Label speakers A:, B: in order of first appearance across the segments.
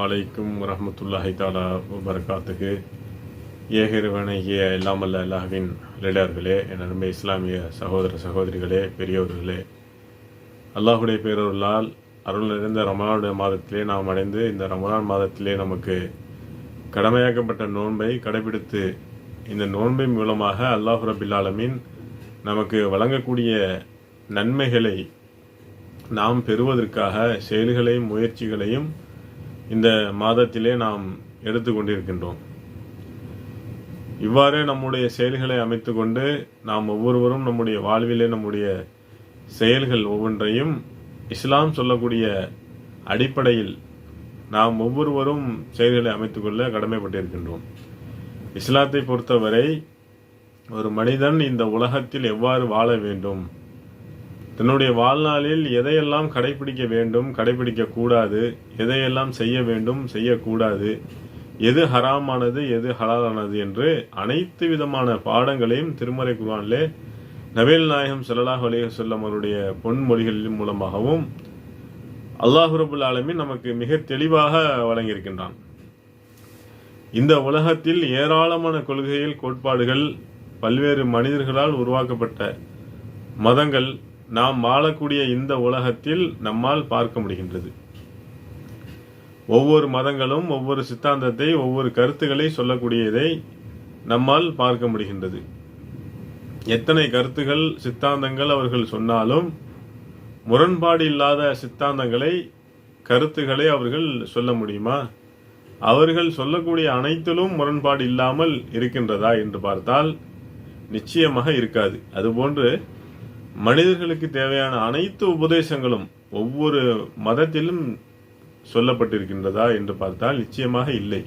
A: வலைக்கும் வரமத்துல்லாஹி தாலா வபரகாத்துக்கு ஏகிருவனைய இல்லாமல் அல்லாஹின் லீடர்களே என் அருமை இஸ்லாமிய சகோதர சகோதரிகளே பெரியோர்களே. அல்லாஹுடைய பேரொருளால் அருள் நிறைந்த ரமலானுடைய மாதத்திலே நாம் அடைந்து இந்த ரமலான் மாதத்திலே நமக்கு கடமையாக்கப்பட்ட நோன்பை கடைபிடித்து இந்த நோன்பின் மூலமாக அல்லாஹு ரபில்லாலமின் நமக்கு வழங்கக்கூடிய நன்மைகளை நாம் பெறுவதற்காக செயல்களையும் முயற்சிகளையும் இந்த மாதத்திலே நாம் எடுத்துக்கொண்டிருக்கின்றோம் இவ்வாறு நம்முடைய செயல்களை அமைத்துக்கொண்டு நாம் ஒவ்வொருவரும் நம்முடைய வாழ்விலே நம்முடைய செயல்கள் ஒவ்வொன்றையும் இஸ்லாம் சொல்லக்கூடிய அடிப்படையில் நாம் ஒவ்வொருவரும் செயல்களை அமைத்துக்கொள்ள கடமைப்பட்டிருக்கின்றோம். இஸ்லாத்தை பொறுத்தவரை ஒரு மனிதன் இந்த உலகத்தில் எவ்வாறு வாழ வேண்டும்? தன்னுடைய வாழ்நாளில் எதையெல்லாம் கடைபிடிக்க வேண்டும் கடைபிடிக்க கூடாது எதையெல்லாம் செய்ய வேண்டும் செய்யக்கூடாது எது ஹராமானது எது ஹலாலானது என்று அனைத்து விதமான பாடங்களையும் திருமறை குர்வானிலே நபேல் நாயகம் ஸல்லல்லாஹு அலைஹி வஸல்லம் அவருடைய பொன்மொழிகளின் மூலமாகவும் அல்லாஹ் ரபுல் ஆலமீன் நமக்கு மிக தெளிவாக வழங்கியிருக்கின்றான். இந்த உலகத்தில் ஏராளமான கொள்கைகள் கோட்பாடுகள் பல்வேறு மனிதர்களால் உருவாக்கப்பட்ட மதங்கள் நாம் வாழக்கூடிய இந்த உலகத்தில் நம்மால் பார்க்க முடிகின்றது. ஒவ்வொரு மதங்களும் ஒவ்வொரு சித்தாந்தத்தை ஒவ்வொரு கருத்துக்களை சொல்லக்கூடியதை நம்மால் பார்க்க முடிகின்றது. எத்தனை கருத்துகள் சித்தாந்தங்கள் அவர்கள் சொன்னாலும் முரண்பாடு இல்லாத சித்தாந்தங்களை கருத்துக்களை அவர்கள் சொல்ல முடியுமா? அவர்கள் சொல்லக்கூடிய அனைத்திலும் முரண்பாடு இல்லாமல் இருக்கின்றதா என்று பார்த்தால் நிச்சயமாக இருக்காது. அதுபோன்று மனிதர்களுக்கு தேவையான அனைத்து உபதேசங்களும் ஒவ்வொரு மதத்திலும் சொல்லப்பட்டிருக்கின்றதா என்று பார்த்தால் நிச்சயமாக இல்லை.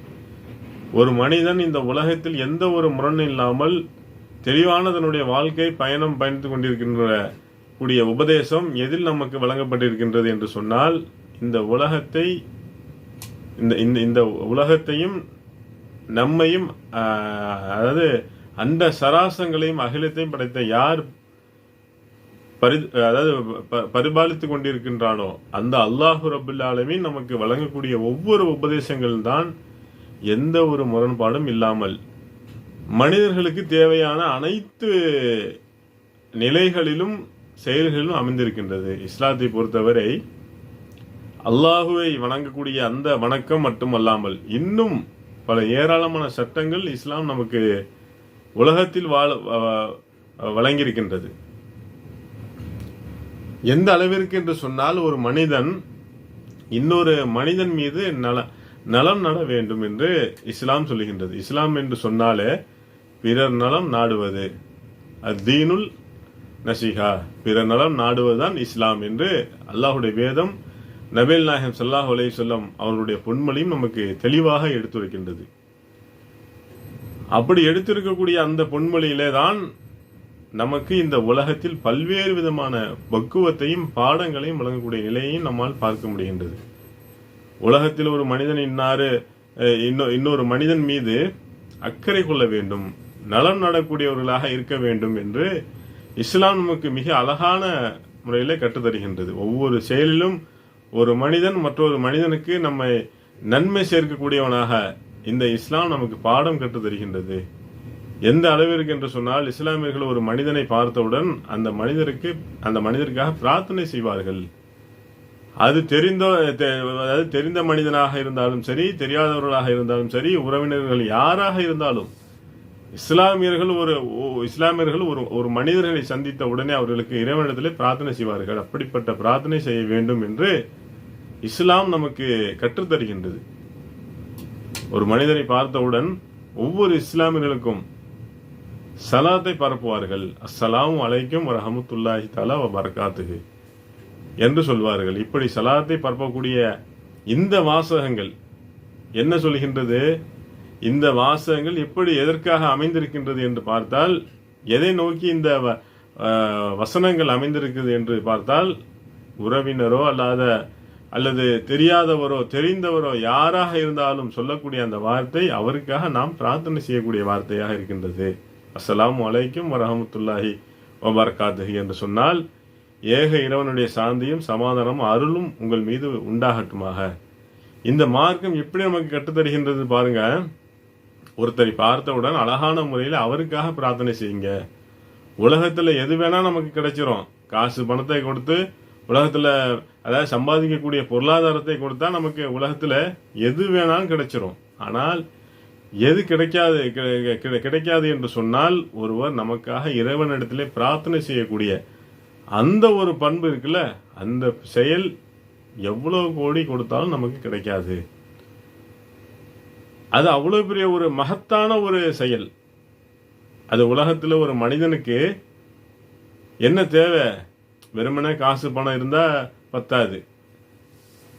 A: ஒரு மனிதன் இந்த உலகத்தில் எந்த ஒரு முரண் இல்லாமல் தெளிவானதனுடைய வாழ்க்கை பயணம் பயணித்து கொண்டிருக்கின்ற கூடிய உபதேசம் எதில் நமக்கு வழங்கப்பட்டிருக்கின்றது என்று சொன்னால் இந்த உலகத்தை இந்த இந்த இந்த உலகத்தையும் நம்மையும் அதாவது அந்த சராசங்களையும் அகிலத்தையும் படைத்த யார் பரி அதாவது ப- பரிபாலித்துக் கொண்டிருக்கின்றானோ அந்த அல்லாஹு ரபுல் நமக்கு வழங்கக்கூடிய ஒவ்வொரு உபதேசங்கள் தான் எந்த ஒரு முரண்பாடும் இல்லாமல் மனிதர்களுக்கு தேவையான அனைத்து நிலைகளிலும் செயல்களிலும் அமைந்திருக்கின்றது. இஸ்லாத்தை பொறுத்தவரை அல்லாஹுவை வணங்கக்கூடிய அந்த வணக்கம் மட்டுமல்லாமல் இன்னும் பல ஏராளமான சட்டங்கள் இஸ்லாம் நமக்கு உலகத்தில் வாழ வழங்கியிருக்கின்றது. எந்த அளவிற்கு என்று சொன்னால் ஒரு மனிதன் இன்னொரு மனிதன் மீது நல நலம் நட வேண்டும் என்று இஸ்லாம் சொல்லுகின்றது. இஸ்லாம் என்று சொன்னாலே பிறர் நலம் நாடுவது. அத்தீனுல் நசிஹா. பிறர் நலம் நாடுவதுதான் இஸ்லாம் என்று அல்லாஹுடைய வேதம் நபேல் நாயகம் சல்லாஹ் அலைஹி சொல்லம் அவருடைய பொன்மொழியும் நமக்கு தெளிவாக எடுத்துரைக்கின்றது அப்படி எடுத்திருக்கக்கூடிய அந்த பொன்மொழியிலே தான் நமக்கு இந்த உலகத்தில் பல்வேறு விதமான பக்குவத்தையும் பாடங்களையும் வழங்கக்கூடிய நிலையையும் நம்மால் பார்க்க முடிகின்றது. உலகத்தில் ஒரு மனிதன் இன்னாறு இன்னொ இன்னொரு மனிதன் மீது அக்கறை கொள்ள வேண்டும் நலம் நடக்கூடியவர்களாக இருக்க வேண்டும் என்று இஸ்லாம் நமக்கு மிக அழகான முறையில் கற்றுத்தருகின்றது. ஒவ்வொரு செயலிலும் ஒரு மனிதன் மற்றொரு மனிதனுக்கு நம்மை நன்மை சேர்க்கக்கூடியவனாக இந்த இஸ்லாம் நமக்கு பாடம் கற்றுத்தருகின்றது. எந்த அளவிற்கு என்று சொன்னால் இஸ்லாமியர்கள் ஒரு மனிதனை பார்த்தவுடன் அந்த மனிதருக்கு அந்த மனிதருக்காக பிரார்த்தனை செய்வார்கள். அது தெரிந்த அதாவது தெரிந்த மனிதனாக இருந்தாலும் சரி தெரியாதவர்களாக இருந்தாலும் சரி உறவினர்கள் யாராக இருந்தாலும் இஸ்லாமியர்கள் ஒரு இஸ்லாமியர்கள் ஒரு ஒரு மனிதர்களை சந்தித்த உடனே அவர்களுக்கு இறைவனிடத்திலே பிரார்த்தனை செய்வார்கள். அப்படிப்பட்ட பிரார்த்தனை செய்ய வேண்டும் என்று இஸ்லாம் நமக்கு கற்றுத்தருகின்றது ஒரு மனிதனை பார்த்தவுடன் ஒவ்வொரு இஸ்லாமியர்களுக்கும் சலாத்தை பரப்புவார்கள். அஸ்ஸலாம் அலைக்கும் ரஹமத்துல்லாஹி தஆலா வ பரகாத்துஹு என்று சொல்வார்கள். இப்படி சலாத்தை பரப்பக்கூடிய இந்த வாசகங்கள் என்ன சொல்கின்றது? இந்த வாசகங்கள் எப்படி எதற்காக அமைந்திருக்கின்றது என்று பார்த்தால் எதை நோக்கி இந்த வ- வசனங்கள் அமைந்திருக்கிறது என்று பார்த்தால் உறவினரோ அல்லாத அல்லது தெரியாதவரோ தெரிந்தவரோ யாராக இருந்தாலும் சொல்லக்கூடிய அந்த வார்த்தை அவருக்காக நாம் பிரார்த்தனை செய்யக்கூடிய வார்த்தையாக இருக்கின்றது. அஸ்லாம் அலைக்கும் வரஹமத்துல்லாஹி வபரகாத்துஹி என்று சொன்னால் ஏக இறைவனுடைய சாந்தியும் சமாதானமும் அருளும் உங்கள் மீது உண்டாகட்டுமாக. இந்த மார்க்கம் எப்படி நமக்கு கற்றுத்தருகின்றது பாருங்க. ஒருத்தரை பார்த்தவுடன் அழகான முறையில் அவருக்காக பிரார்த்தனை செய்யுங்க. உலகத்தில் எது வேணால் நமக்கு கிடைச்சிரும். காசு பணத்தை கொடுத்து உலகத்தில் அதாவது சம்பாதிக்கக்கூடிய பொருளாதாரத்தை கொடுத்தா நமக்கு உலகத்தில் எது வேணாலும் கிடைச்சிரும். ஆனால் எது கிடைக்காது கிடைக்காது என்று சொன்னால் ஒருவர் நமக்காக இறைவனிடத்திலே பிரார்த்தனை செய்யக்கூடிய அந்த ஒரு பண்பு இருக்குல்ல அந்த செயல் எவ்வளவு கோடி கொடுத்தாலும் நமக்கு கிடைக்காது. அது அவ்வளவு பெரிய ஒரு மகத்தான ஒரு செயல். அது உலகத்தில் ஒரு மனிதனுக்கு என்ன தேவை? வெறுமனே காசு பணம் இருந்தால் பத்தாது.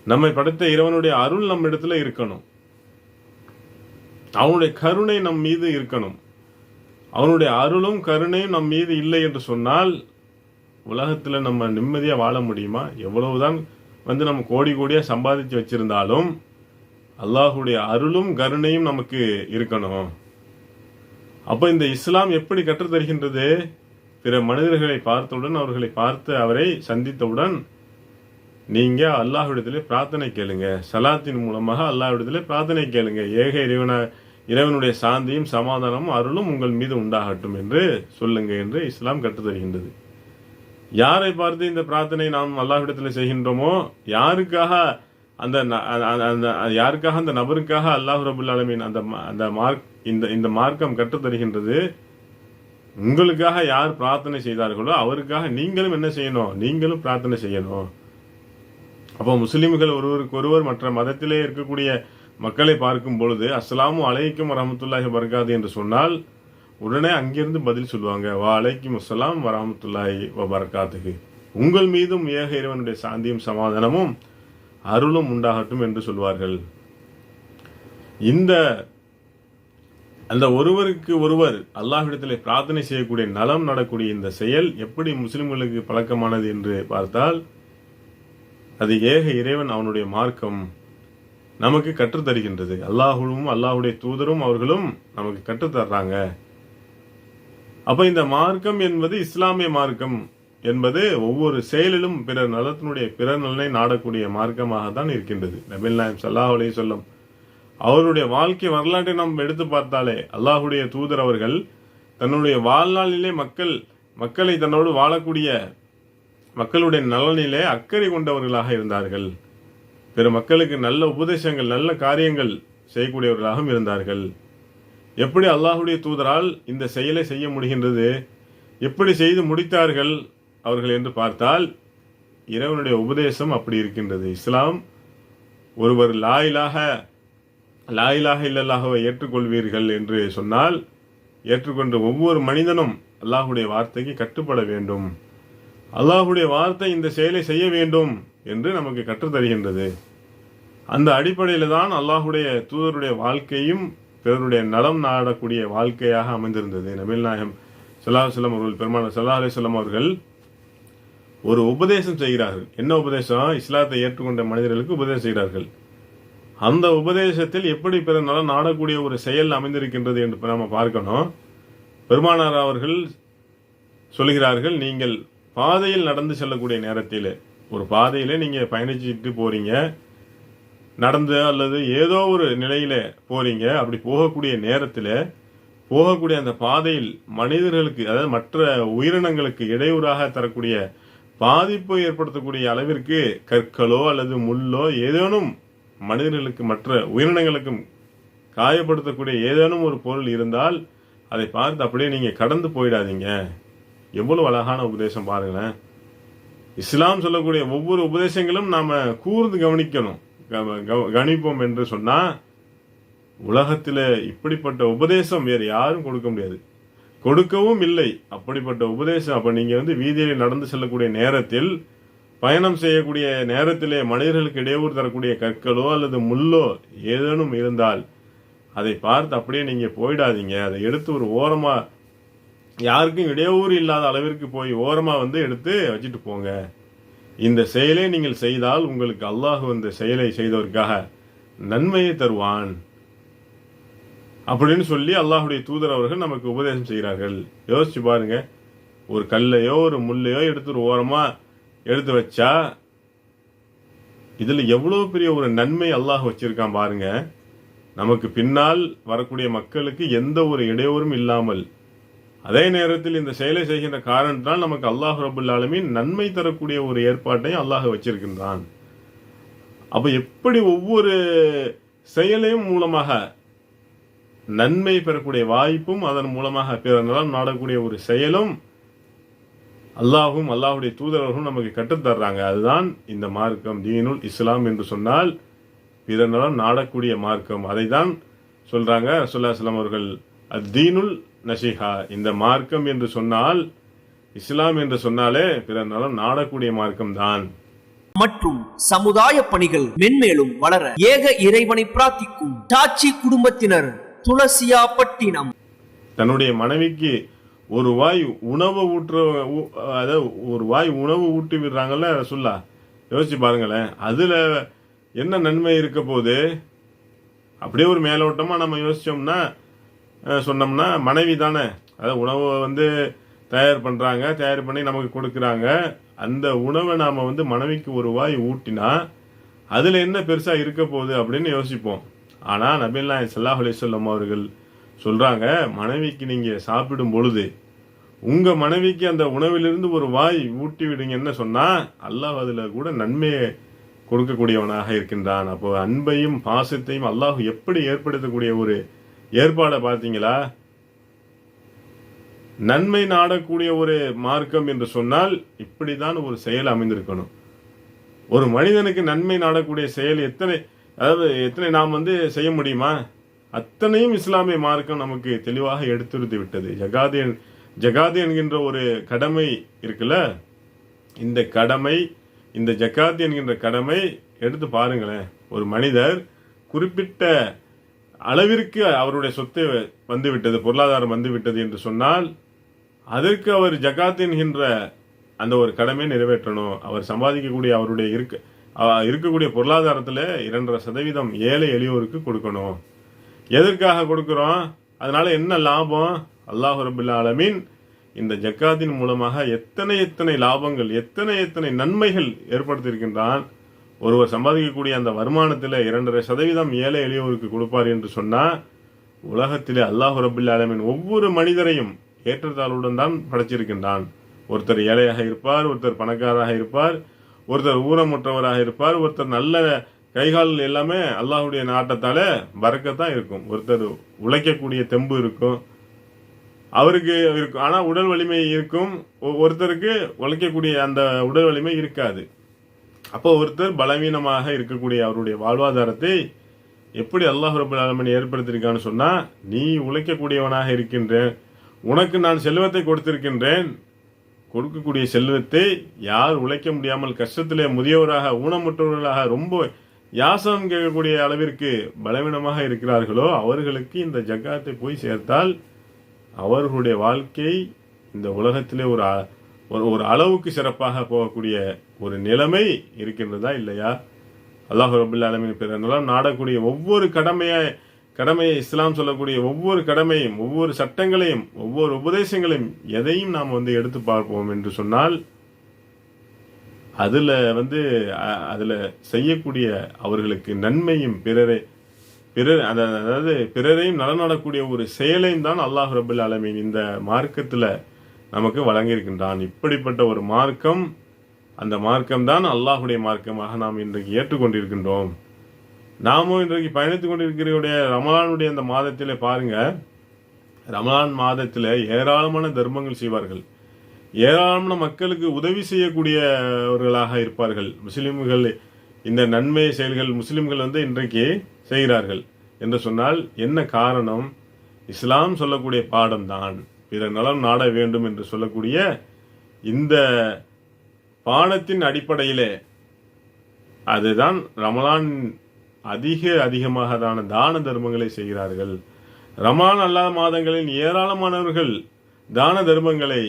A: நம்மை படைத்த இறைவனுடைய அருள் நம்ம இடத்துல இருக்கணும். அவனுடைய கருணை நம் மீது இருக்கணும். அவனுடைய அருளும் கருணையும் நம் மீது இல்லை என்று சொன்னால் உலகத்தில் நம்ம நிம்மதியாக வாழ முடியுமா? எவ்வளவுதான் வந்து நம்ம கோடி கோடியாக சம்பாதிச்சு வச்சிருந்தாலும் அல்லாஹுடைய அருளும் கருணையும் நமக்கு இருக்கணும். அப்போ இந்த இஸ்லாம் எப்படி கற்று தருகின்றது? பிற மனிதர்களை பார்த்தவுடன் அவர்களை பார்த்து அவரை சந்தித்தவுடன் நீங்கள் அல்லாஹ்விடத்திலே பிரார்த்தனை கேளுங்க. சலாத்தின் மூலமாக அல்லாஹ்விடத்திலே பிரார்த்தனை கேளுங்க. ஏக இறைவனை இறைவனுடைய சாந்தியும் சமாதானமும் அருளும் உங்கள் மீது உண்டாகட்டும் என்று சொல்லுங்க என்று இஸ்லாம் கற்றுத்தருகின்றது. யாரை பார்த்து இந்த பிரார்த்தனை நாம் அல்லாஹிடத்தில் செய்கின்றோமோ யாருக்காக அந்த அந்த- யாருக்காக அந்த நபருக்காக அல்லாஹ் ரபுல் ஆலமீன் அந்த ம- அந்த மார்க் இந்த இந்த மார்க்கம் கற்றுத்தருகின்றது? உங்களுக்காக யார் பிரார்த்தனை செய்தார்களோ அவருக்காக நீங்களும் என்ன செய்யணும்? நீங்களும் பிரார்த்தனை செய்யணும். அப்போ முஸ்லீம்கள் ஒருவருக்கு ஒருவர் மற்ற மதத்திலே இருக்கக்கூடிய மக்களை பார்க்கும் பொழுது அஸ்லாமும் அலைக்கும் வரமத்துல்லாஹி வரகாது என்று சொன்னால் உடனே அங்கிருந்து பதில் சொல்லுவாங்க வா அலைக்கும் அஸ்ஸலாம் வரமத்துல்லாஹி வபரகாத்துக்கு உங்கள் மீதும் ஏக இறைவனுடைய சாந்தியும் சமாதானமும் அருளும் உண்டாகட்டும் என்று சொல்வார்கள். இந்த அந்த ஒருவருக்கு ஒருவர் அல்லாஹ்விடத்திலே பிரார்த்தனை செய்யக்கூடிய நலம் நடக்கூடிய இந்த செயல் எப்படி முஸ்லிம்களுக்கு பழக்கமானது என்று பார்த்தால் அது ஏக இறைவன் அவனுடைய மார்க்கம். நமக்கு கற்றுத் தருகின்றது. அல்லாஹுவும் அல்லாஹுடைய தூதரும் அவர்களும் நமக்கு கற்றுத் தர்றாங்க. அப்ப இந்த மார்க்கம் என்பது இஸ்லாமிய மார்க்கம் என்பது ஒவ்வொரு செயலிலும் பிறர் நலத்தினுடைய பிறர் நலனை நாடக்கூடிய மார்க்கமாக தான் இருக்கின்றது. நபில் நாயம் சல்லாஹ் சொல்லும் சொல்லம் அவருடைய வாழ்க்கை வரலாற்றை நாம் எடுத்து பார்த்தாலே அல்லாஹுடைய தூதர் அவர்கள் தன்னுடைய வாழ்நாளிலே மக்கள் மக்களை தன்னோடு வாழக்கூடிய மக்களுடைய நலனிலே அக்கறை கொண்டவர்களாக இருந்தார்கள். பிற மக்களுக்கு நல்ல உபதேசங்கள் நல்ல காரியங்கள் செய்யக்கூடியவர்களாகவும் இருந்தார்கள். எப்படி அல்லாஹுடைய தூதரால் இந்த செயலை செய்ய முடிகின்றது? எப்படி செய்து முடித்தார்கள் அவர்கள் என்று பார்த்தால் இறைவனுடைய உபதேசம் அப்படி இருக்கின்றது. இஸ்லாம் ஒருவர் லாயிலாக லாயிலாக இல்லல்லாகவை ஏற்றுக்கொள்வீர்கள் என்று சொன்னால் ஏற்றுக்கொண்ட ஒவ்வொரு மனிதனும் அல்லாஹுடைய வார்த்தைக்கு கட்டுப்பட வேண்டும். அல்லாஹுடைய வார்த்தை இந்த செயலை செய்ய வேண்டும் என்று நமக்கு கற்றுத் தருகின்றது. அந்த அடிப்படையில் தான் அல்லாஹுடைய தூதருடைய வாழ்க்கையும் பிறருடைய நலம் நாடக்கூடிய வாழ்க்கையாக அமைந்திருந்தது. நபில் நாயகம் சல்லாஹ் சொல்லம் அவர்கள் பெருமான சல்லாஹ் சொல்லம் அவர்கள் ஒரு உபதேசம் செய்கிறார்கள். என்ன உபதேசம்? இஸ்லாத்தை ஏற்றுக்கொண்ட மனிதர்களுக்கு உபதேசம் செய்கிறார்கள். அந்த உபதேசத்தில் எப்படி பிற நலம் நாடக்கூடிய ஒரு செயல் அமைந்திருக்கின்றது என்று நாம் பார்க்கணும். பெருமானார் அவர்கள் சொல்கிறார்கள் நீங்கள் பாதையில் நடந்து செல்லக்கூடிய நேரத்தில் ஒரு பாதையில் நீங்கள் பயணிச்சுட்டு போகிறீங்க நடந்து அல்லது ஏதோ ஒரு நிலையில் போகிறீங்க அப்படி போகக்கூடிய நேரத்தில் போகக்கூடிய அந்த பாதையில் மனிதர்களுக்கு அதாவது மற்ற உயிரினங்களுக்கு இடையூறாக தரக்கூடிய பாதிப்பை ஏற்படுத்தக்கூடிய அளவிற்கு கற்களோ அல்லது முள்ளோ ஏதேனும் மனிதர்களுக்கு மற்ற உயிரினங்களுக்கும் காயப்படுத்தக்கூடிய ஏதேனும் ஒரு பொருள் இருந்தால் அதை பார்த்து அப்படியே நீங்கள் கடந்து போயிடாதீங்க. எவ்வளவு அழகான உபதேசம் பாருங்களேன். இஸ்லாம் சொல்லக்கூடிய ஒவ்வொரு உபதேசங்களும் நாம கூர்ந்து கவனிக்கணும். கவ- கவ- கவனிப்போம் என்று சொன்னா உலகத்தில் இப்படிப்பட்ட உபதேசம் வேறு யாரும் கொடுக்க முடியாது. கொடுக்கவும் இல்லை. அப்படிப்பட்ட உபதேசம் அப்ப நீங்க வந்து வீதியில் நடந்து செல்லக்கூடிய நேரத்தில் பயணம் செய்யக்கூடிய நேரத்திலே மனிதர்களுக்கு இடையூறு தரக்கூடிய கற்களோ அல்லது முள்ளோ ஏதேனும் இருந்தால் அதை பார்த்து அப்படியே நீங்க போயிடாதீங்க. அதை எடுத்து ஒரு ஓரமாக யாருக்கும் இடையூறு இல்லாத அளவிற்கு போய் ஓரமாக வந்து எடுத்து வச்சுட்டு போங்க. இந்த செயலை நீங்கள் செய்தால் உங்களுக்கு அல்லாஹ் இந்த செயலை செய்தவருக்காக நன்மையை தருவான். அப்படின்னு சொல்லி அல்லாஹுடைய தூதர் அவர்கள் நமக்கு உபதேசம் செய்கிறார்கள். யோசிச்சு பாருங்க. ஒரு கல்லையோ ஒரு முள்ளையோ எடுத்து ஒரு ஓரமாக எடுத்து வச்சா இதில் எவ்வளோ பெரிய ஒரு நன்மை அல்லாஹ் வச்சிருக்கான் பாருங்க. நமக்கு பின்னால் வரக்கூடிய மக்களுக்கு எந்த ஒரு இடையூறும் இல்லாமல் அதே நேரத்தில் இந்த செயலை செய்கின்ற காரணத்தினால் நமக்கு அல்லாஹ் ரபுல்லாலுமே நன்மை தரக்கூடிய ஒரு ஏற்பாட்டையும் அல்லாஹ் வச்சிருக்கின்றான். அப்ப எப்படி ஒவ்வொரு செயலையும் மூலமாக நன்மை பெறக்கூடிய வாய்ப்பும் அதன் மூலமாக பிறந்தாலும் நாடக்கூடிய ஒரு செயலும் அல்லாஹும் அல்லாஹுடைய தூதரர்களும் நமக்கு கற்றுத்தர்றாங்க அதுதான் இந்த மார்க்கம். தீனுல் இஸ்லாம் என்று சொன்னால் பிறந்தாலும் நாடக்கூடிய மார்க்கம். அதை தான் சொல்றாங்க ரசூல்லாஸ்லாம் அவர்கள் அத்தீனுல் நஷிஹா இந்த மார்க்கம் என்று சொன்னால் இஸ்லாம் என்று சொன்னாலே பிறந்தாலும் நாடக்கூடிய மார்க்கம் தான்
B: மற்றும் சமுதாய பணிகள் மென்மேலும் வளர ஏக இறைவனை பிரார்த்திக்கும் டாச்சி குடும்பத்தினர் துளசியா பட்டினம்.
A: தன்னுடைய மனைவிக்கு ஒரு வாய் உணவு ஊற்ற அதாவது ஒரு வாய் உணவு ஊட்டி விடுறாங்கல்ல சொல்லா யோசிச்சு பாருங்களேன். அதுல என்ன நன்மை இருக்க போகுது? அப்படியே ஒரு மேலோட்டமா நம்ம யோசிச்சோம்னா சொன்னோம்னா மனைவி தானே. அதாவது உணவை வந்து தயார் பண்ணுறாங்க தயார் பண்ணி நமக்கு கொடுக்குறாங்க. அந்த உணவை நாம் வந்து மனைவிக்கு ஒரு வாய் ஊட்டினா அதில் என்ன பெருசாக இருக்க போகுது அப்படின்னு யோசிப்போம். ஆனா நாயன் சல்லாஹ் அலிஸ்வல்லம் அவர்கள் சொல்கிறாங்க மனைவிக்கு நீங்கள் சாப்பிடும் பொழுது உங்கள் மனைவிக்கு அந்த உணவிலிருந்து ஒரு வாய் ஊட்டி விடுங்கன்னு சொன்னால் அல்லாஹ் அதில் கூட நன்மையை கொடுக்கக்கூடியவனாக இருக்கின்றான். அப்போ அன்பையும் பாசத்தையும் அல்லாஹ் எப்படி ஏற்படுத்தக்கூடிய ஒரு ஏற்பாடை பார்த்தீங்களா? நன்மை நாடக்கூடிய ஒரு மார்க்கம் என்று சொன்னால் இப்படிதான் ஒரு செயல் அமைந்திருக்கணும். ஒரு மனிதனுக்கு நன்மை நாடக்கூடிய செயல் எத்தனை அதாவது எத்தனை நாம் வந்து செய்ய முடியுமா? அத்தனையும் இஸ்லாமிய மார்க்கம் நமக்கு தெளிவாக எடுத்துரைத்து விட்டது. ஜகாதி ஜகாதி என்கின்ற ஒரு கடமை இருக்குல்ல? இந்த கடமை இந்த ஜக்காத் என்கின்ற கடமை எடுத்து பாருங்களேன். ஒரு மனிதர் குறிப்பிட்ட அளவிற்கு அவருடைய சொத்து வந்துவிட்டது பொருளாதாரம் வந்து விட்டது என்று சொன்னால் அதற்கு அவர் ஜகாத் என்கின்ற அந்த ஒரு கடமையை நிறைவேற்றணும். அவர் சம்பாதிக்கக்கூடிய அவருடைய இருக்க இருக்கக்கூடிய பொருளாதாரத்தில் இரண்டரை சதவீதம் ஏழை எளியோருக்கு கொடுக்கணும். எதற்காக கொடுக்குறோம்? அதனால என்ன லாபம்? அல்லாஹு ரபுல் ஆலமீன் இந்த ஜக்காத்தின் மூலமாக எத்தனை எத்தனை லாபங்கள் எத்தனை எத்தனை நன்மைகள் ஏற்படுத்தியிருக்கின்றான்? ஒருவர் சம்பாதிக்கக்கூடிய அந்த வருமானத்தில் இரண்டரை சதவீதம் ஏழை எளியோருக்கு கொடுப்பார் என்று சொன்னால் உலகத்திலே அல்லாஹ் ரபுல் ஆலமின் ஒவ்வொரு மனிதரையும் ஏற்றத்தாழ்வுடன் தான் படைச்சிருக்கின்றான். ஒருத்தர் ஏழையாக இருப்பார் ஒருத்தர் பணக்காரராக இருப்பார் ஒருத்தர் ஊனமுற்றவராக இருப்பார் ஒருத்தர் நல்ல கைகால் எல்லாமே அல்லாஹுடைய நாட்டத்தால் பறக்கத்தான் இருக்கும். ஒருத்தர் உழைக்கக்கூடிய தெம்பு இருக்கும் அவருக்கு இருக்கும் ஆனால் உடல் வலிமை இருக்கும் ஒ- ஒருத்தருக்கு உழைக்கக்கூடிய அந்த உடல் வலிமை இருக்காது. அப்போ ஒருத்தர் பலவீனமாக இருக்கக்கூடிய அவருடைய வாழ்வாதாரத்தை எப்படி அல்லாஹ் ரபுல் ஆலமன் ஏற்படுத்தியிருக்கான்னு சொன்னால் நீ உழைக்கக்கூடியவனாக இருக்கின்றேன். உனக்கு நான் செல்வத்தை கொடுத்திருக்கின்றேன். கொடுக்கக்கூடிய செல்வத்தை யார் உழைக்க முடியாமல் கஷ்டத்திலே முதியவராக ஊனமுற்றவர்களாக ரொம்ப யாசனம் கேட்கக்கூடிய அளவிற்கு பலவீனமாக இருக்கிறார்களோ அவர்களுக்கு இந்த ஜக்காத்தை போய் சேர்த்தால் அவர்களுடைய வாழ்க்கை இந்த உலகத்திலே ஒரு ஒரு அளவுக்கு சிறப்பாக போகக்கூடிய ஒரு நிலைமை இருக்கின்றதா இல்லையா? அல்லாஹ் ரபுல் ஆலமின் பிறந்தெல்லாம் நாடக்கூடிய ஒவ்வொரு கடமையை கடமையை இஸ்லாம் சொல்லக்கூடிய ஒவ்வொரு கடமையும் ஒவ்வொரு சட்டங்களையும் ஒவ்வொரு உபதேசங்களையும் எதையும் நாம் வந்து எடுத்து பார்ப்போம் என்று சொன்னால் அதுல வந்து அதில் அதுல செய்யக்கூடிய அவர்களுக்கு நன்மையும் பிறரை பிறர் அதாவது பிறரையும் நடனடக்கூடிய ஒரு செயலையும் தான் அல்லாஹ் ரபுல் ஆலமீன் இந்த மார்க்கத்துல நமக்கு வழங்கியிருக்கின்றான். இப்படிப்பட்ட ஒரு மார்க்கம் அந்த மார்க்கம் தான் அல்லாஹுடைய மார்க்கமாக நாம் இன்றைக்கு ஏற்றுக்கொண்டிருக்கின்றோம். நாமும் இன்றைக்கு பயணித்துக் கொண்டிருக்கிறவுடைய ரமலானுடைய அந்த மாதத்தில் பாருங்க. ரமலான் மாதத்தில் ஏராளமான தர்மங்கள் செய்வார்கள். ஏராளமான மக்களுக்கு உதவி செய்யக்கூடியவர்களாக இருப்பார்கள். முஸ்லிம்கள் இந்த நன்மை செயல்கள் முஸ்லிம்கள் வந்து இன்றைக்கு செய்கிறார்கள். என்று சொன்னால் என்ன காரணம்? இஸ்லாம் சொல்லக்கூடிய பாடம்தான். பிற நலம் நாட வேண்டும் என்று சொல்லக்கூடிய இந்த பானத்தின் அடிப்படையிலே அதுதான் ரமலான் அதிக அதிகமாகதான தான தர்மங்களை செய்கிறார்கள். ரமான் அல்லாத மாதங்களில் ஏராளமானவர்கள் தான தர்மங்களை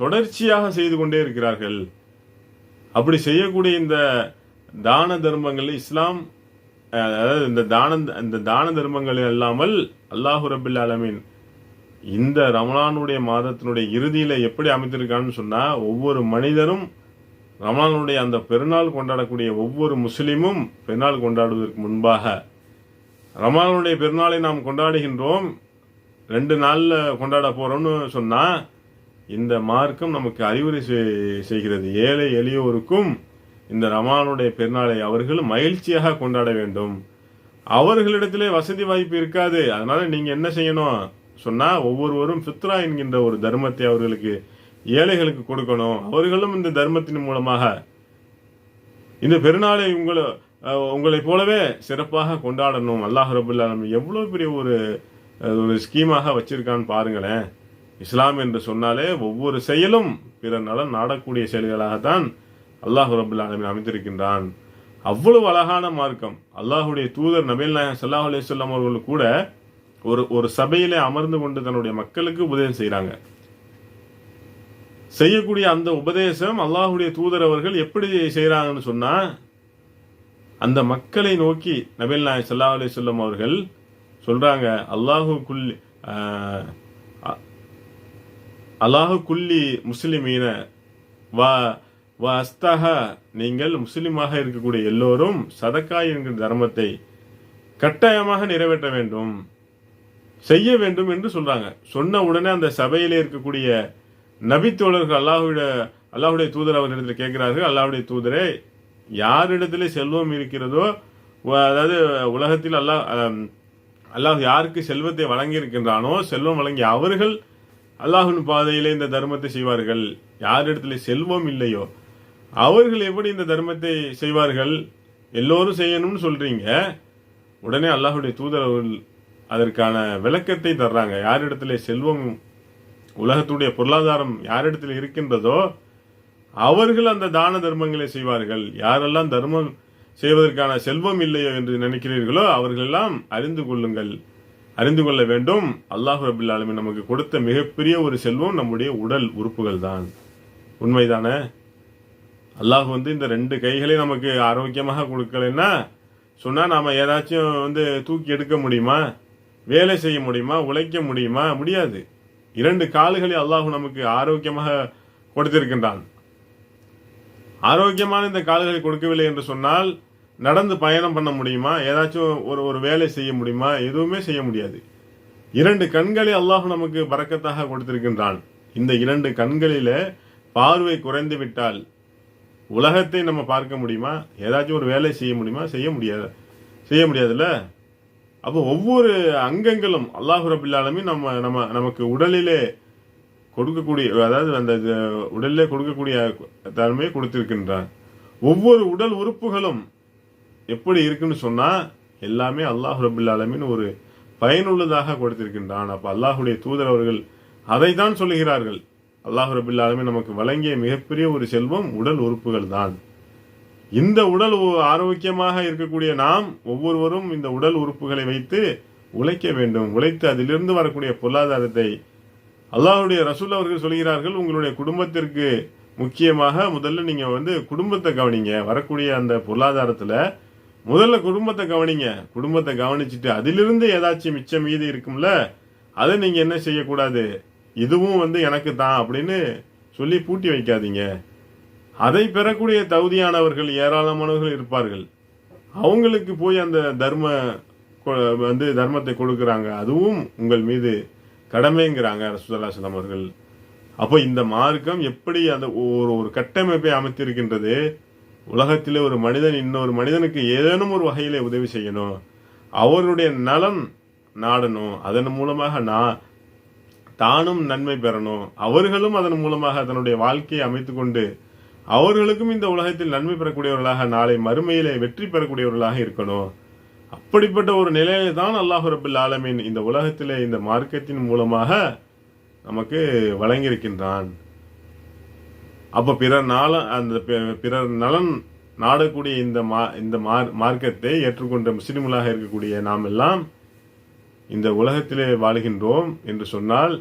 A: தொடர்ச்சியாக செய்து கொண்டே இருக்கிறார்கள். அப்படி செய்யக்கூடிய இந்த தான தர்மங்கள் இஸ்லாம் அதாவது இந்த தான இந்த தான தர்மங்கள் அல்லாமல் அல்லாஹு ரபில் ஆலமீன் இந்த ரமலானுடைய மாதத்தினுடைய இறுதியில் எப்படி அமைத்திருக்கான்னு சொன்னால் ஒவ்வொரு மனிதரும் ரமலானுடைய அந்த பெருநாள் கொண்டாடக்கூடிய ஒவ்வொரு முஸ்லீமும் பெருநாள் கொண்டாடுவதற்கு முன்பாக ரமலானுடைய பெருநாளை நாம் கொண்டாடுகின்றோம். ரெண்டு நாளில் கொண்டாட போகிறோம்னு சொன்னால் இந்த மார்க்கம் நமக்கு அறிவுரை செய்கிறது. ஏழை எளியோருக்கும் இந்த ரமலானுடைய பெருநாளை அவர்கள் மகிழ்ச்சியாக கொண்டாட வேண்டும். அவர்களிடத்திலே வசதி வாய்ப்பு இருக்காது. அதனால் நீங்கள் என்ன செய்யணும்? சொன்னால் ஒவ்வொருவரும் ஃபித்ரா என்கின்ற ஒரு தர்மத்தை அவர்களுக்கு ஏழைகளுக்கு கொடுக்கணும். அவர்களும் இந்த தர்மத்தின் மூலமாக. இந்த பெருநாளை உங்களை உங்களைப் போலவே சிறப்பாக கொண்டாடணும். அல்லாஹ் ரபுல்லா நம்ம எவ்வளோ பெரிய ஒரு ஒரு ஸ்கீமாக வச்சிருக்கான்னு பாருங்களேன். இஸ்லாம் என்று சொன்னாலே ஒவ்வொரு செயலும் பிற நலன் நாடக்கூடிய செயல்களாகத்தான் அல்லாஹ் ரபுல் ஆலமீன் அவ்வளவு அழகான மார்க்கம். அல்லாஹுடைய தூதர் நபீல் நாயகம் சல்லாஹ் அலி வஸல்லம் அவர்கள் கூட ஒரு ஒரு சபையிலே அமர்ந்து கொண்டு தன்னுடைய மக்களுக்கு உதவி செய்கிறாங்க செய்யக்கூடிய அந்த உபதேசம் அல்லாஹுடைய தூதர் அவர்கள் எப்படி செய்கிறாங்கன்னு சொன்னா அந்த மக்களை நோக்கி நபில் நாய் சல்லா அலி சொல்லம் அவர்கள் சொல்றாங்க அல்லாஹு குல் ஆஹ், அல்லாஹு குல்லி முஸ்லிமீன வா வா அஸ்தஹ நீங்கள் முஸ்லிமாக இருக்கக்கூடிய எல்லோரும் சதக்கா என்கிற தர்மத்தை கட்டாயமாக நிறைவேற்ற வேண்டும் செய்ய வேண்டும் என்று சொல்றாங்க. சொன்ன உடனே அந்த சபையிலே இருக்கக்கூடிய நபித்தோழர்கள் அல்லாஹுடைய அல்லாஹுடைய தூதர் அவரிடத்தில் கேட்கிறார்கள் அல்லாஹுடைய தூதரே யாரிடத்திலே செல்வம் இருக்கிறதோ அதாவது உலகத்தில் அல்லாஹ் அல்லாஹ் யாருக்கு செல்வத்தை வழங்கி இருக்கின்றானோ செல்வம் வழங்கி அவர்கள் அல்லாஹின் பாதையிலே இந்த தர்மத்தை செய்வார்கள். யாரிடத்திலே செல்வம் இல்லையோ அவர்கள் எப்படி இந்த தர்மத்தை செய்வார்கள்? எல்லோரும் செய்யணும்னு சொல்றீங்க. உடனே அல்லாஹுடைய தூதர் அதற்கான விளக்கத்தை தர்றாங்க. யாரிடத்திலே செல்வம் உலகத்துடைய பொருளாதாரம் யாரிடத்தில் இருக்கின்றதோ அவர்கள் அந்த தான தர்மங்களை செய்வார்கள். யாரெல்லாம் தர்மம் செய்வதற்கான செல்வம் இல்லையோ என்று நினைக்கிறீர்களோ அவர்களெல்லாம் அறிந்து கொள்ளுங்கள். அறிந்து கொள்ள வேண்டும். அல்லாஹ் ரபுல் ஆலமி நமக்கு கொடுத்த மிகப்பெரிய ஒரு செல்வம் நம்முடைய உடல் உறுப்புகள் தான். உண்மைதானே? அல்லாஹ் வந்து இந்த ரெண்டு கைகளையும் நமக்கு ஆரோக்கியமாக கொடுக்கலைன்னா சொன்னால் நாம் ஏதாச்சும் வந்து தூக்கி எடுக்க முடியுமா? வேலை செய்ய முடியுமா? உழைக்க முடியுமா? முடியாது. இரண்டு கால்களை அல்லாஹு நமக்கு ஆரோக்கியமாக கொடுத்திருக்கின்றான். ஆரோக்கியமான இந்த கால்களை கொடுக்கவில்லை என்று சொன்னால் நடந்து பயணம் பண்ண முடியுமா? ஏதாச்சும் ஒரு ஒரு வேலை செய்ய முடியுமா? எதுவுமே செய்ய முடியாது. இரண்டு கண்களை அல்லாஹ் நமக்கு பறக்கத்தாக கொடுத்திருக்கின்றான். இந்த இரண்டு கண்களில பார்வை குறைந்து விட்டால் உலகத்தை நம்ம பார்க்க முடியுமா? ஏதாச்சும் ஒரு வேலை செய்ய முடியுமா? செய்ய முடியாது செய்ய முடியாதுல்ல? அப்போ ஒவ்வொரு அங்கங்களும் அல்லாஹு ரபில்லாலுமே நம்ம நம்ம நமக்கு உடலிலே கொடுக்கக்கூடிய அதாவது அந்த உடலிலே கொடுக்கக்கூடிய தன்மையை கொடுத்திருக்கின்றான் ஒவ்வொரு உடல் உறுப்புகளும் எப்படி இருக்குன்னு சொன்னால் எல்லாமே அல்லாஹ் ரபுல்லாலமின் ஒரு பயனுள்ளதாக கொடுத்திருக்கின்றான். அப்போ அல்லாஹுடைய தூதர் அவர்கள் அதை தான் சொல்லுகிறார்கள். அல்லாஹ் ரபுல்லாலமின் நமக்கு வழங்கிய மிகப்பெரிய ஒரு செல்வம் உடல் உறுப்புகள் தான். இந்த உடல் ஆரோக்கியமாக இருக்கக்கூடிய நாம் ஒவ்வொருவரும் இந்த உடல் உறுப்புகளை வைத்து உழைக்க வேண்டும். உழைத்து அதிலிருந்து வரக்கூடிய பொருளாதாரத்தை அல்லாஹுடைய ரசூல் அவர்கள் சொல்கிறார்கள் உங்களுடைய குடும்பத்திற்கு முக்கியமாக முதல்ல நீங்க வந்து குடும்பத்தை கவனிங்க. வரக்கூடிய அந்த பொருளாதாரத்துல முதல்ல குடும்பத்தை கவனிங்க. குடும்பத்தை கவனிச்சுட்டு அதிலிருந்து ஏதாச்சும் மிச்சம் மீதி இருக்கும்ல அதை நீங்க என்ன செய்யக்கூடாது? இதுவும் வந்து எனக்கு தான் அப்படின்னு சொல்லி பூட்டி வைக்காதீங்க. அதை பெறக்கூடிய தகுதியானவர்கள் ஏராளமானவர்கள் இருப்பார்கள். அவங்களுக்கு போய் அந்த தர்ம கொ- வந்து தர்மத்தை கொடுக்குறாங்க. அதுவும் உங்கள் மீது கடமைங்கிறாங்க ரசூலுல்லாஹி அவர்கள். அப்போ இந்த மார்க்கம் எப்படி அந்த ஒரு ஒரு கட்டமைப்பை அமைத்திருக்கின்றது? உலகத்திலே ஒரு மனிதன் இன்னொரு மனிதனுக்கு ஏதேனும் ஒரு வகையிலே உதவி செய்யணும். அவருடைய நலன் நாடணும். அதன் மூலமாக நான் தானும் நன்மை பெறணும். அவர்களும் அதன் மூலமாக தன்னுடைய வாழ்க்கையை அமைத்து கொண்டு அவர்களுக்கும் இந்த உலகத்தில் நன்மை பெறக்கூடியவர்களாக நாளை மறுமையிலே வெற்றி பெறக்கூடியவர்களாக இருக்கணும். அப்படிப்பட்ட ஒரு நிலையை தான் அல்லாஹு ரபுல் ஆலமீன் இந்த உலகத்திலே இந்த மார்க்கத்தின் மூலமாக நமக்கு வழங்கியிருக்கின்றான். அப்ப பிறர் நாள அந்த பிறர் நலன் நாடக்கூடிய இந்த மா இந்த மார் மார்க்கத்தை ஏற்றுக்கொண்ட முஸ்லிம்களாக இருக்கக்கூடிய நாம் எல்லாம் இந்த உலகத்திலே வாழுகின்றோம் என்று சொன்னால்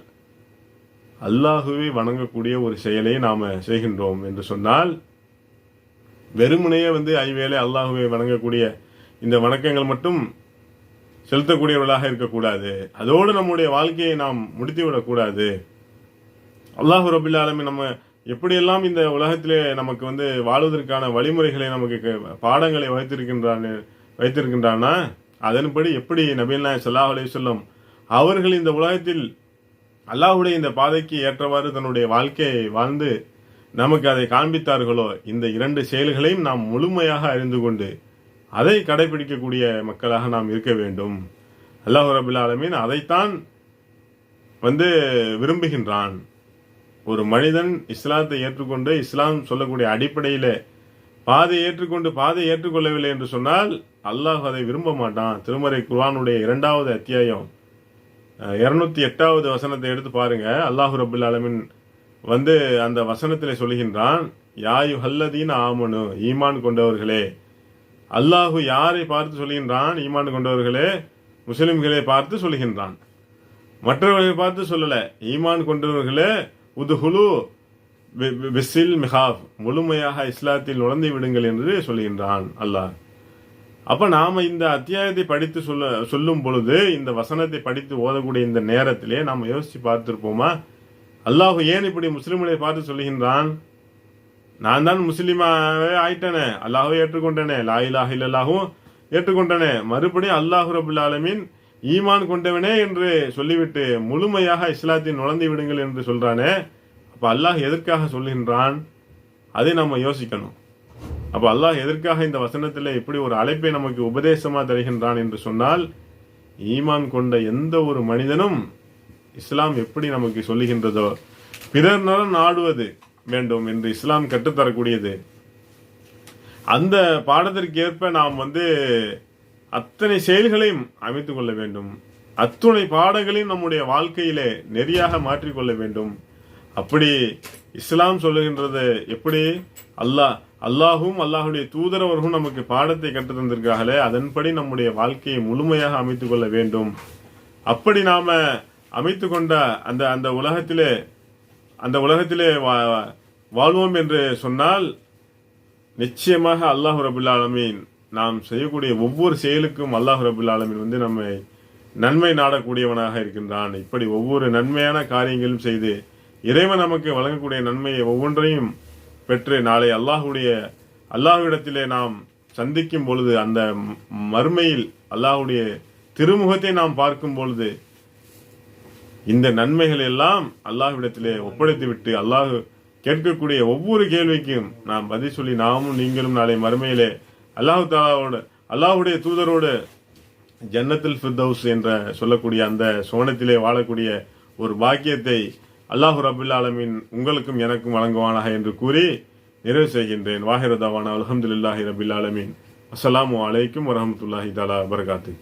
A: அல்லாஹுவை வணங்கக்கூடிய ஒரு செயலை நாம் செய்கின்றோம் என்று சொன்னால் வெறுமனையே வந்து ஐவேளை அல்லாஹுவை வணங்கக்கூடிய இந்த வணக்கங்கள் மட்டும் செலுத்தக்கூடியவர்களாக இருக்கக்கூடாது. அதோடு நம்முடைய வாழ்க்கையை நாம் முடித்து விடக்கூடாது அல்லாஹு ரபில் ஆலமி நம்ம எப்படியெல்லாம் இந்த உலகத்திலே நமக்கு வந்து வாழ்வதற்கான வழிமுறைகளை நமக்கு பாடங்களை வைத்திருக்கின்றான் வைத்திருக்கின்றானா அதன்படி எப்படி நபீல் நாயக் ஸல்லல்லாஹு அலைஹி அவர்கள் இந்த உலகத்தில் அல்லாஹுடைய இந்த பாதைக்கு ஏற்றவாறு தன்னுடைய வாழ்க்கையை வாழ்ந்து நமக்கு அதை காண்பித்தார்களோ இந்த இரண்டு செயல்களையும் நாம் முழுமையாக அறிந்து கொண்டு அதை கடைபிடிக்கக்கூடிய மக்களாக நாம் இருக்க வேண்டும். அல்லாஹ் ரபுல் ஆலமீன் அதைத்தான் வந்து விரும்புகின்றான். ஒரு மனிதன் இஸ்லாத்தை ஏற்றுக்கொண்டு இஸ்லாம் சொல்லக்கூடிய அடிப்படையில் பாதை ஏற்றுக்கொண்டு பாதை ஏற்றுக்கொள்ளவில்லை என்று சொன்னால் அல்லாஹ் அதை விரும்ப மாட்டான். திருமறை குர்ஆனுடைய இரண்டாவது அத்தியாயம் இருநூத்தி எட்டாவது வசனத்தை எடுத்து பாருங்க. அல்லாஹு ரபுல் ஆலமின் வந்து அந்த வசனத்தில் சொல்கின்றான் யாயு ஹல்லதீன் ஆமனு ஈமான் கொண்டவர்களே. அல்லாஹு யாரை பார்த்து சொல்கின்றான் ஈமான் கொண்டவர்களே முஸ்லிம்களை பார்த்து சொல்கின்றான் மற்றவர்களை பார்த்து சொல்லலை. ஈமான் கொண்டவர்களே உதுஹுலு விசில் மிஹாஃப் முழுமையாக இஸ்லாத்தில் நுழைந்து விடுங்கள் என்று சொல்கின்றான் அல்லாஹ். அப்ப நாம இந்த அத்தியாயத்தை படித்து சொல்ல சொல்லும் பொழுது இந்த வசனத்தை படித்து ஓதக்கூடிய இந்த நேரத்திலே நாம் யோசிச்சு பார்த்துருப்போமா? அல்லாஹ் ஏன் இப்படி முஸ்லிம்களை பார்த்து சொல்லுகின்றான்? நான் தான் முஸ்லீமாவே ஆயிட்டனே அல்லாஹுவை ஏற்றுக்கொண்டனே லாயிலாக இலாஹ ஏற்றுக்கொண்டனே. மறுபடியும் அல்லாஹு ரபுல் ஆலமின் ஈமான் கொண்டவனே என்று சொல்லிவிட்டு முழுமையாக இஸ்லாத்தில் நுழைந்து விடுங்கள் என்று சொல்றானே அப்ப அல்லாஹ் எதற்காக சொல்கின்றான் அதை நம்ம யோசிக்கணும். அப்ப அல்லாஹ் எதற்காக இந்த வசனத்தில் இப்படி ஒரு அழைப்பை நமக்கு உபதேசமா தருகின்றான் என்று சொன்னால் ஈமான் கொண்ட எந்த ஒரு மனிதனும் இஸ்லாம் எப்படி நமக்கு சொல்லுகின்றதோ பிறர் நலன் நாடுவது வேண்டும் என்று இஸ்லாம் கற்றுத்தரக்கூடியது. அந்த பாடத்திற்கு ஏற்ப நாம் வந்து அத்தனை செயல்களையும் அமைத்துக் கொள்ள வேண்டும். அத்துணை பாடங்களையும் நம்முடைய வாழ்க்கையிலே நெறியாக மாற்றிக்கொள்ள வேண்டும். அப்படி இஸ்லாம் சொல்லுகின்றது எப்படி? அல்லாஹ் அல்லாஹும் அல்லாஹுடைய தூதரவர்களும் நமக்கு பாடத்தை கற்று தந்திருக்கிறார்களே அதன்படி நம்முடைய வாழ்க்கையை முழுமையாக அமைத்து கொள்ள வேண்டும். அப்படி நாம அமைத்து கொண்ட அந்த அந்த உலகத்திலே அந்த உலகத்திலே வா- வாழ்வோம் என்று சொன்னால் நிச்சயமாக அல்லாஹு ரபுல் ஆலமீன் நாம் செய்யக்கூடிய ஒவ்வொரு செயலுக்கும் அல்லாஹ் ரபுல் ஆலமீன் வந்து நம்மை நன்மை நாடக்கூடியவனாக இருக்கின்றான். இப்படி ஒவ்வொரு நன்மையான காரியங்களும் செய்து இறைவன் நமக்கு வழங்கக்கூடிய நன்மையை ஒவ்வொன்றையும் பெற்று நாளை அல்லாஹுடைய அல்லாஹுவிடத்திலே நாம் சந்திக்கும் பொழுது அந்த மறுமையில் அல்லாஹுடைய திருமுகத்தை நாம் பார்க்கும் பொழுது இந்த நன்மைகள் எல்லாம் அல்லாஹ்விடத்திலே ஒப்படைத்து விட்டு அல்லாஹ் கேட்கக்கூடிய ஒவ்வொரு கேள்விக்கும் நாம் பதில் சொல்லி நாமும் நீங்களும் நாளை மறுமையிலே அல்லாஹு தாலாவோட அல்லாஹுடைய தூதரோடு ஜன்னத்தில் ஃபிர்தவுஸ் என்ற சொல்லக்கூடிய அந்த சோனத்திலே வாழக்கூடிய ஒரு பாக்கியத்தை அல்லாஹு ரபுல் ஆலமின் உங்களுக்கும் எனக்கும் வழங்குவானாக என்று கூறி நிறைவு செய்கின்றேன். வாஹிரதாவான அல்ஹம்துலில்லாஹி ரபில் ஆலமின். அஸ்லாம் வலைக்கும் வரமத்துல்லாஹி தாலா வபரகாத்துஹு.